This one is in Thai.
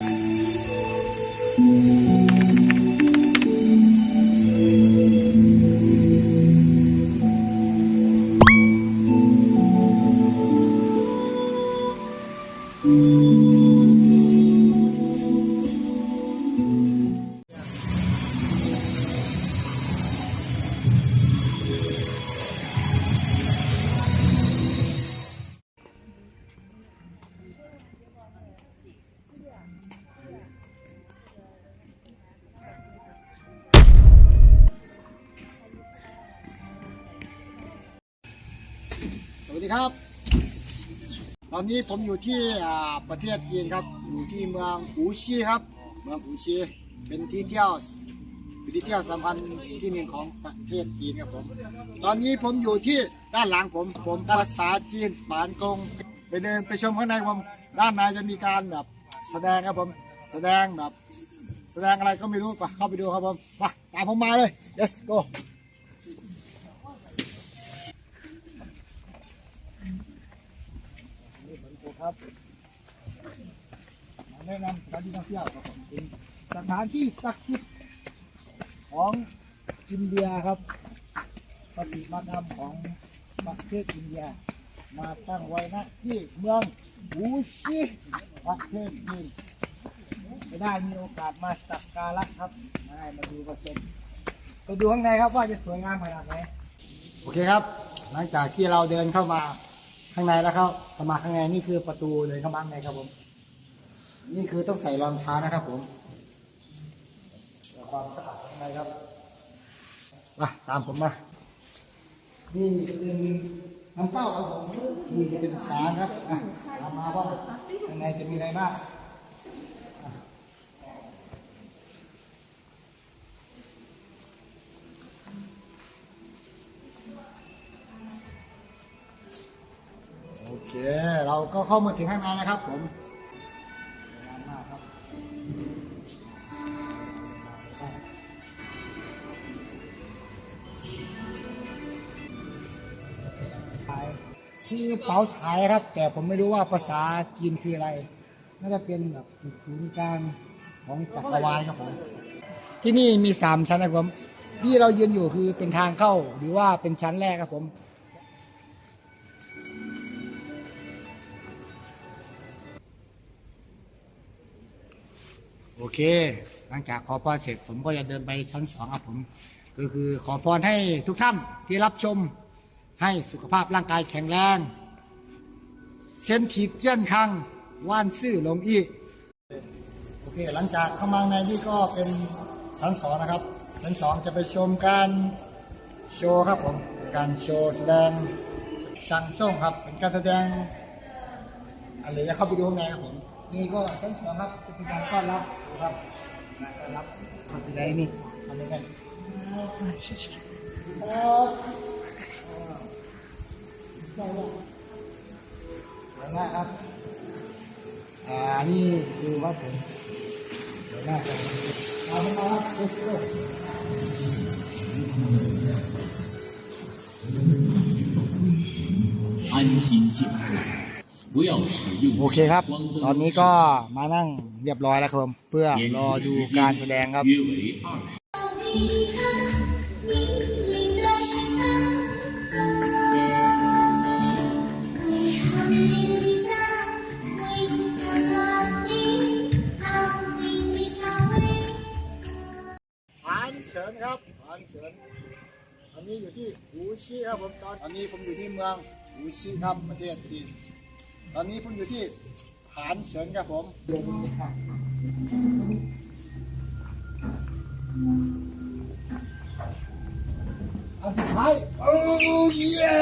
ส ดีครับ ตอนนี้ผมอยู่ที่ประเทศจีนครับ อยู่ที่เมืองอูชีครับ เมืองอูชีเป็นที่เที่ยวเป็นที่เที่ยวสำคัญที่หนึ่งของประเทศจีนครับผม ตอนนี้ผมอยู่ที่ด้านหลังผมผมภาษาจีนฝานกงไปเดินไปชมข้างในผมด้านในจะมีการแบบแสดงครับผมแสดงแบบแสดงอะไรก็ไม่รู้ไปเข้าไปดูครับผมมาตามผมมาเลย let's go นี่ผมกู ครับแนะนำสถานที่ท่องเที่ยวครับผมเป็นสถานที่ศักดิ์สิทธิ์ของอินเดียครับปฏิมากรรมของประเทศอินเดีย มาตั้งไว้ณที่เมืองบูชิประเทศจีนจะได้มีโอกาสมาสักการะครับมามาดูประชมไปดูข้างในครับว่าจะสวยงามขนาดไหนโอเคครับ หลังจากที่เราเดินเข้ามา ข้างในแล้วครับเข้ามาข้างในนี่คือประตูเลยเข้ามาข้างในครับผม นี่คือต้องใส่รองเท้านะครับ ผมความสะอาดข้างในครับมาตามผมมา นี่เป็นน้ำเต้าครับผมนี่จะเป็นสารครับมามมาว่าข้างในจะมีอะไรบ้าง เราก็เข้ามาถึงข้างในนะครับผมชื่อเป๋าฉายครับ แต่ผมไม่รู้ว่าภาษาจีนคืออะไร น่าจะเป็นแบบศูนย์กลางของจักรวาลครับผมที่นี่มีสามชั้นนะครับผมที่เรายืนอยู่คือเป็นทางเข้าหรือว่าเป็นชั้นแรกครับผม โอเค หลังจากขอพรเสร็จผมก็จะเดินไปชั้นสองครับผม ก็คือขอพรให้ทุกท่านที่รับชมให้สุขภาพร่างกายแข็งแรงเส้นขีดเจี้ยนคังว่านซื่อลงอีโอเค หลังจากเข้ามาในนี่ก็เป็นชั้นสองนะครับ ชั้นสองจะไปชมการโชว์ครับผม การโชว์แสดงชังส่งครับ เป็นการแสดงอะไรจะเข้าไปดูข้างในครับผม นี่ก็ชั้นสองครับจะเป็นการต้อนรับนะครับการต้อนรับทำที่ไหนนี่ทำยังไงครับได้แล้วสวยมากครับ อ่า นี่ดูครับผมสวยมากครับเอาเข้ามาครับ let's go 安心静坐，不要使用 โอเคครับ ตอนนี้ก็มานั่งเรียบร้อยแล้วครับ เพื่อรอดูการแสดงครับอันเฉินครับอันเฉินอันนี้อยู่ที่หูชิครับผมตอนอันนี้ผมอยู่ที่เมืองหูชิครับประเทศจีน ตอนนี้ผมอยู่ที่ฐานเฉินครับผมอันสุดท้ายโอ้เย้